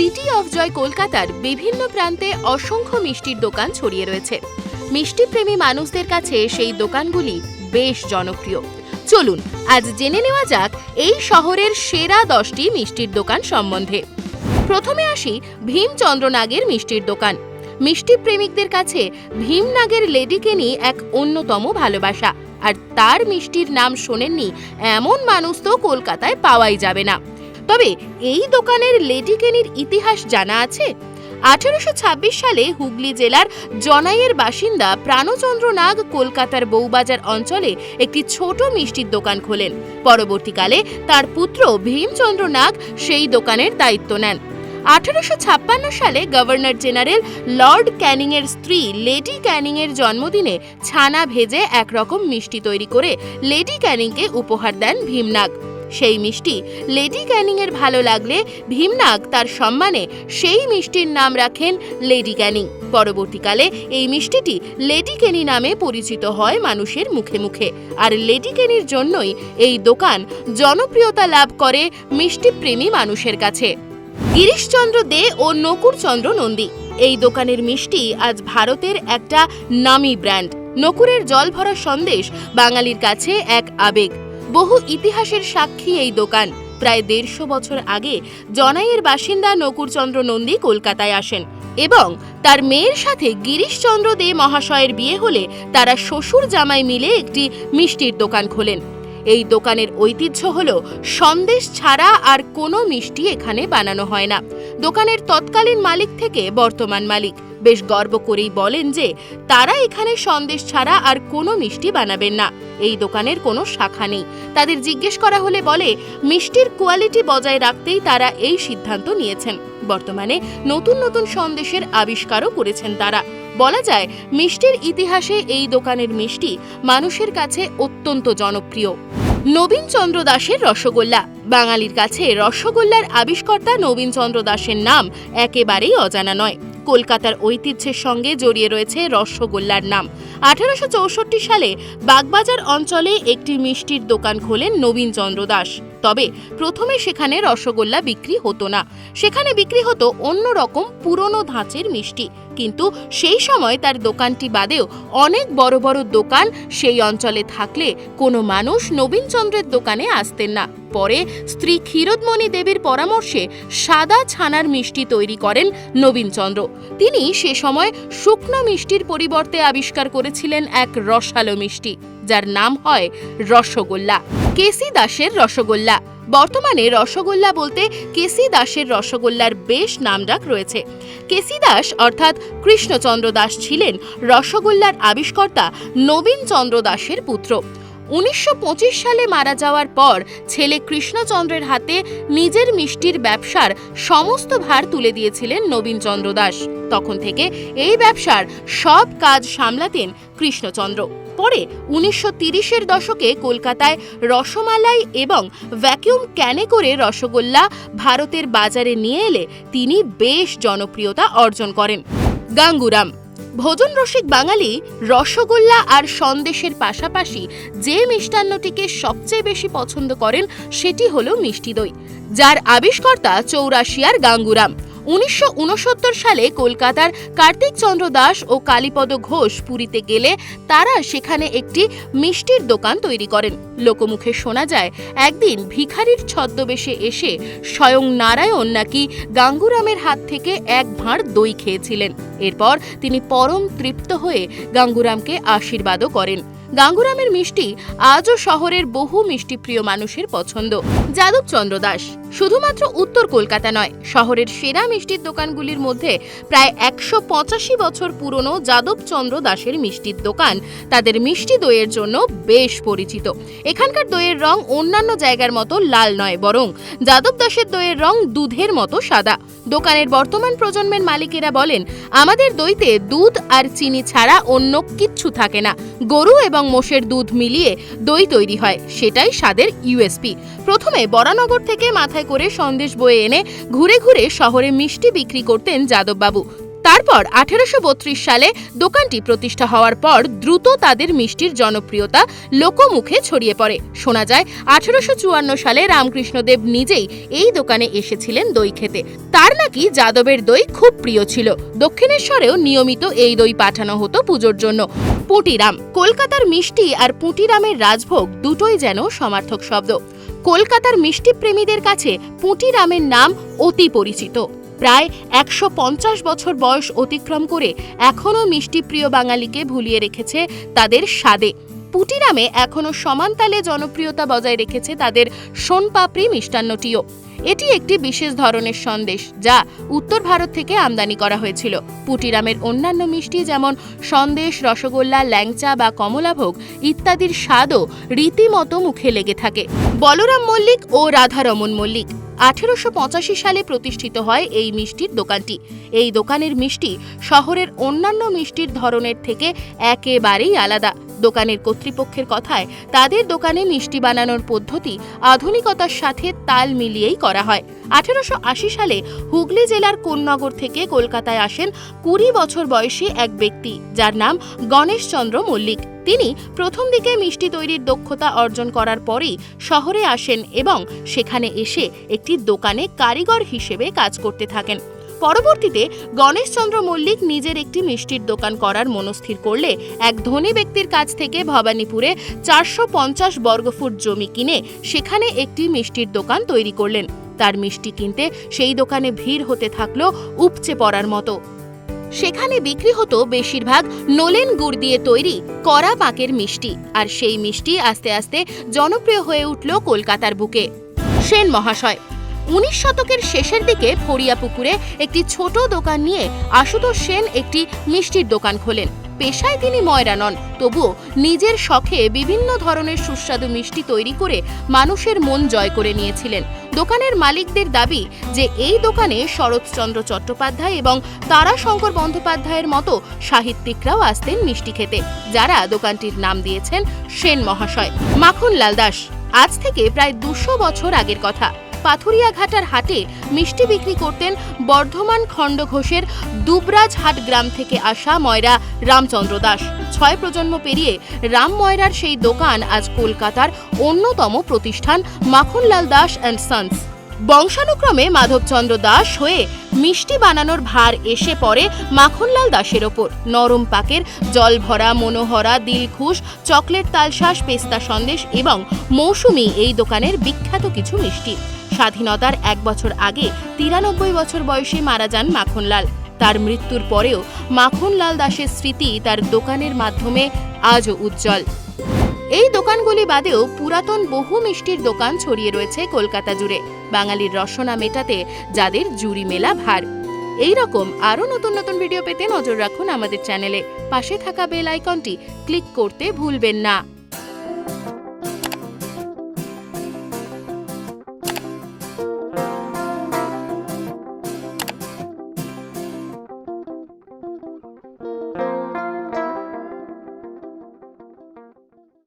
City of joy কলকাতার বিভিন্ন প্রান্তে অসংখ্য মিষ্টির দোকান ছড়িয়ে রয়েছে। মিষ্টি প্রেমী মানুষদের কাছে সেই দোকানগুলি বেশ জনপ্রিয়। চলুন, আজ জেনে নেওয়া যাক এই শহরের সেরা দশটি মিষ্টির দোকান সম্বন্ধে। প্রথমে আসি ভীমচন্দ্রনাগের মিষ্টির দোকান। মিষ্টি প্রেমিকদের কাছে ভীমনাগের লেডিকেনি এক অন্যতম ভালোবাসা। আর তার মিষ্টির নাম শোনেননি এমন মানুষ তো কলকাতায় পাওয়াই যাবে না। তবে এই দোকানের লেডিকেনির ইতিহাস জানা আছে। আঠারোশো ছাব্বিশ সালে হুগলি জেলার জনাইয়ের বাসিন্দা প্রাণচন্দ্র নাগ কলকাতার বউবাজার অঞ্চলে একটি ছোট মিষ্টির দোকান খোলেন। পরবর্তীকালে তার পুত্র ভীমচন্দ্র নাগ সেই দোকানের দায়িত্ব নেন। আঠারোশো ছাপ্পান্ন সালে গভর্নর জেনারেল লর্ড ক্যানিংয়ের স্ত্রী লেডি ক্যানিংয়ের জন্মদিনে ছানা ভেজে একরকম মিষ্টি তৈরি করে লেডি ক্যানিংকে উপহার দেন ভীমনাগ। সেই মিষ্টি লেডি ক্যানিংয়ের ভালো লাগলে ভীমনাগ তার সম্মানে সেই মিষ্টির নাম রাখেন লেডি ক্যানিং। পরবর্তীকালে এই মিষ্টিটি লেডি কেনি নামে পরিচিত হয় মানুষের মুখে মুখে। আর লেডি কেনির জন্যই এই দোকান জনপ্রিয়তা লাভ করে মিষ্টিপ্রেমী মানুষের কাছে। গিরিশচন্দ্র দে ও নকুরচন্দ্র নন্দী, এই দোকানের মিষ্টি আজ ভারতের একটা নামী ব্র্যান্ড। নকুরের জল ভরা সন্দেশ বাঙালির কাছে এক আবেগ। বহু ইতিহাসের সাক্ষী এই দোকান। প্রায় দেড়শো বছর আগে জনাইয়ের বাসিন্দা নকুরচন্দ্র নন্দী কলকাতায় আসেন এবং তার মেয়ের সাথে গিরিশচন্দ্র দে মহাশয়ের বিয়ে হলে তারা শ্বশুর জামাই মিলে একটি মিষ্টির দোকান খোলেন। এই দোকানের ঐতিহ্য হল সন্দেশ ছাড়া আর কোনো মিষ্টি এখানে বানানো হয় না। দোকানের তৎকালীন মালিক থেকে বর্তমান মালিক। বেশ গর্ব করেই বলেন যে তারা এখানে সন্দেশ ছাড়া আর কোনো মিষ্টি বানাবেন না। এই দোকানের কোনো শাখা নেই। তাদের জিজ্ঞেস করা হলে বলে, মিষ্টির কোয়ালিটি বজায় রাখতেই তারা এই সিদ্ধান্ত নিয়েছেন। বর্তমানে নতুন নতুন সন্দেশের আবিষ্কারও করেছেন তারা। বলা যায়, মিষ্টির ইতিহাসে এই দোকানের মিষ্টি মানুষের কাছে অত্যন্ত জনপ্রিয়। নবীন চন্দ্র দাসের রসগোল্লা। বাঙালির কাছে রসগোল্লার আবিষ্কর্তা নবীন চন্দ্র দাসের নাম একেবারেই অজানা নয়। কলকাতার ঐতিহ্যের সঙ্গে জড়িয়ে রয়েছে রসগোল্লার নাম। আঠারোশো চৌষট্টি সালে বাগবাজার অঞ্চলে একটি মিষ্টির দোকান খোলেন নবীন চন্দ্র দাস। তবে প্রথমে সেখানে রসগোল্লা বিক্রি হতো না। সেখানে বিক্রি হতো অন্যরকম পুরনো ধাঁচের মিষ্টি। কিন্তু সেই সময় তার দোকানটি বাদেও অনেক বড় বড় দোকান সেই অঞ্চলে থাকলে কোনো মানুষ নবীনচন্দ্রের দোকানে আসতেন না। পরে স্ত্রী ক্ষীরোদমণি দেবীর পরামর্শে সাদা ছানার মিষ্টি তৈরি করেন নবীনচন্দ্র। তিনি সে সময় শুকনো মিষ্টির পরিবর্তে আবিষ্কার করেছিলেন এক রসালো মিষ্টি, যার নাম হয় রসগোল্লা, কেসি দাসের রসগোল্লা। বর্তমানে রসগোল্লা বলতে কেসি দাসের রসগোল্লার বেশ নামডাক রয়েছে। কেসি দাস অর্থাৎ কৃষ্ণচন্দ্র দাস ছিলেন রসগোল্লার আবিষ্কর্তা নবীন চন্দ্র দাসের পুত্র। উনিশশো পঁচিশ সালে মারা যাওয়ার পর ছেলে কৃষ্ণচন্দ্রের হাতে নিজের মিষ্টির ব্যবসার সমস্ত ভার তুলে দিয়েছিলেন নবীনচন্দ্র দাস। তখন থেকে এই ব্যবসার সব কাজ সামলাতেন কৃষ্ণচন্দ্র। পরে উনিশশো তিরিশের দশকে কলকাতায় রসমালাই এবং ভ্যাকিউম ক্যানে করে রসগোল্লা ভারতের বাজারে নিয়ে এলে তিনি বেশ জনপ্রিয়তা অর্জন করেন। গাঙ্গুরাম। ভোজন রসিক বাঙালি রসগোল্লা আর সন্দেশের পাশাপাশি যে মিষ্টান্নটিকে সবচেয়ে বেশি পছন্দ করেন সেটি হলো মিষ্টি দই, যার আবিষ্কর্তা চৌরাশিয়ার গাঙ্গুরাম। উনিশশো উনসত্তর সালে কলকাতার কার্তিক চন্দ্র দাস ও কালীপদ ঘোষ পুরীতে গেলে তারা সেখানে একটি মিষ্টির দোকান তৈরি করেন। লোকমুখে শোনা যায়, একদিন ভিখারির ছদ্মবেশে এসে স্বয়ং নারায়ণ নাকি গাঙ্গুরামের হাত থেকে এক ভাঁড় দই খেয়েছিলেন। এরপর তিনি পরম তৃপ্ত হয়ে গাঙ্গুরামকে আশীর্বাদও করেন। গাঙ্গুরামের মিষ্টি আজও শহরের বহু মিষ্টি প্রিয় মানুষের পছন্দ। যাদবচন্দ্র দাস। শুধুমাত্র উত্তর কলকাতা নয়, শহরের সেরা মিষ্টির দোকানগুলির মধ্যে প্রায় একশো পঁচাশি বছর পুরনো যাদবচন্দ্র দাসের মিষ্টির দোকান তাদের মিষ্টি দইয়ের জন্য বেশ পরিচিত। এখানকার দইয়ের রং অন্যান্য জায়গার মতো লাল নয় বরং যাদব দাসের দইয়ের রং দুধের মতো সাদা। দোকানের বর্তমান প্রজন্মের মালিকেরা বলেন, আমাদের দইতে দুধ আর চিনি ছাড়া অন্য কিচ্ছু থাকে না। গরু এবং মোষের দুধ মিলিয়ে দই তৈরি হয়। সেটাই স্বাদের ইউএসপি প্রথমে বরানগর থেকে মাথায় করে সন্দেশ বয়ে এনে ঘুরে ঘুরে শহরে মিষ্টি বিক্রি করতেন যাদববাবু। তারপর আঠেরোশো বত্রিশ সালে দোকানটি প্রতিষ্ঠা হওয়ার পর দ্রুত তাদের মিষ্টির জনপ্রিয়তা লোকমুখে ছড়িয়ে পড়ে। শোনা যায়, আঠেরোশো চুয়ান্ন সালে রামকৃষ্ণদেব নিজেই এই দোকানে এসেছিলেন দই খেতে। তার নাকি যাদবের দই খুব প্রিয় ছিল। দক্ষিণেশ্বরেও নিয়মিত এই দই পাঠানো হতো পুজোর জন্য। পুটিরাম, কলকাতার মিষ্টি আর পুটিরামের রাজভোগ দুটোই যেন সমার্থক শব্দ। কলকাতার মিষ্টি প্রেমীদের কাছে পুটিরামের নাম অতি পরিচিত। প্রায় একশো পঞ্চাশ বছর বয়স অতিক্রম করে এখনও মিষ্টিপ্রিয় বাঙালিকে ভুলিয়ে রেখেছে তাদের স্বাদে। পুটিরামে এখনও সমানতালে জনপ্রিয়তা বজায় রেখেছে তাদের সোনপাপড়ি মিষ্টান্নটিও। এটি একটি বিশেষ ধরনের সন্দেশ, যা উত্তর ভারত থেকে আমদানি করা হয়েছিল। পুটিরামের অন্যান্য মিষ্টি যেমন সন্দেশ, রসগোল্লা, ল্যাংচা বা কমলাভোগ ইত্যাদির স্বাদও রীতিমতো মুখে লেগে থাকে। বলরাম মল্লিক ও রাধারমন মল্লিক। আঠেরোশো পঁচাশি সালে প্রতিষ্ঠিত হয় এই মিষ্টির দোকানটি। এই দোকানের মিষ্টি শহরের অন্যান্য মিষ্টির ধরনের থেকে একেবারেই আলাদা। দোকানের কর্তৃপক্ষের কথায় তাদের দোকানে মিষ্টি বানানোর পদ্ধতি আধুনিকতার সাথে তাল মিলিয়েই করা হয়। আঠেরোশো আশি সালে হুগলি জেলার কোন্নগর থেকে কলকাতায় আসেন কুড়ি বছর বয়সী এক ব্যক্তি, যার নাম গণেশচন্দ্র মল্লিক। তিনি প্রথম দিকে মিষ্টি তৈরির দক্ষতা অর্জন করার পরেই শহরে আসেন এবং সেখানে এসে একটি দোকানে কারিগর হিসেবে কাজ করতে থাকেন। পরবর্তীতে গণেশচন্দ্র মল্লিক নিজের একটি মিষ্টির দোকান করার মনস্থির করলে এক ধনী ব্যক্তির কাছ থেকে ভবানীপুরে চারশো পঞ্চাশ বর্গফুট জমি কিনে সেখানে একটি মিষ্টির দোকান তৈরি করলেন। তার মিষ্টি কিনতে সেই দোকানে ভিড় হতে থাকল উপচে পড়ার মতো। সেখানে বিক্রি হতো বেশিরভাগ নোলেন গুড় দিয়ে তৈরি কড়া পাকের মিষ্টি আর সেই মিষ্টি আস্তে আস্তে জনপ্রিয় হয়ে উঠল কলকাতার বুকে। সেন মহাশয় উনিশ শতকের শেষের দিকে ফড়িয়াপুকুরে একটি ছোট দোকান নিয়ে আশুতোষ সেন একটি মিষ্টির দোকান খোলেন। পেশায় তিনি ময়রা নন, তবুও নিজের শখে বিভিন্ন ধরনের সুস্বাদু মিষ্টি তৈরি করে মানুষের মন জয় করে নিয়েছিলেন। দোকানের মালিকদের দাবি যে এই দোকানে শরৎচন্দ্র চট্টোপাধ্যায় এবং তারাশঙ্কর বন্দ্যোপাধ্যায়ের মতো সাহিত্যিকরাও আসতেন মিষ্টি খেতে, যারা দোকানটির নাম দিয়েছেন সেন মহাশয়। মাখনলাল দাস, আজ থেকে প্রায় দুশো বছর আগের কথা। পাথুরিয়াঘাটার হাটে মিষ্টি বিক্রি করতেন বর্ধমান খণ্ডঘোষের দুবরাজহাট গ্রাম থেকে আসা ময়রা রামচন্দ্র দাস। ছয় প্রজন্ম পেরিয়ে রাম ময়রার সেই দোকান আজ কলকাতার অন্যতম প্রতিষ্ঠান, মাখনলাল দাস অ্যান্ড সন্স। বংশানুক্রমে মাধবচন্দ্র দাস হয়ে মিষ্টি বানানোর ভার এসে পড়ে মাখনলাল দাসের ওপর। নরম পাকের জল ভরা মনোহরা, দিলখুশ, চকলেট তালশাস, পেস্তা সন্দেশ এবং মৌসুমি এই দোকানের বিখ্যাত কিছু মিষ্টি। স্বাধীনতার এক বছর আগে তিরানব্বই বছর বয়সে মারা যান মাখনলাল। তার মৃত্যুর পরেও মাখনলাল দাসের স্মৃতি তার দোকানের মাধ্যমে আজও উজ্জ্বল। এই দোকানগুলি বাদেও পুরাতন বহু মিষ্টির দোকান ছড়িয়ে রয়েছে কলকাতা জুড়ে। বাঙালির রসনা মেটাতে যাদের জুরি মেলা ভার। এই রকম আরও নতুন নতুন ভিডিও পেতে নজর রাখুন আমাদের চ্যানেলে পাশে থাকা বেল আইকনটি ক্লিক করতে ভুলবেন না।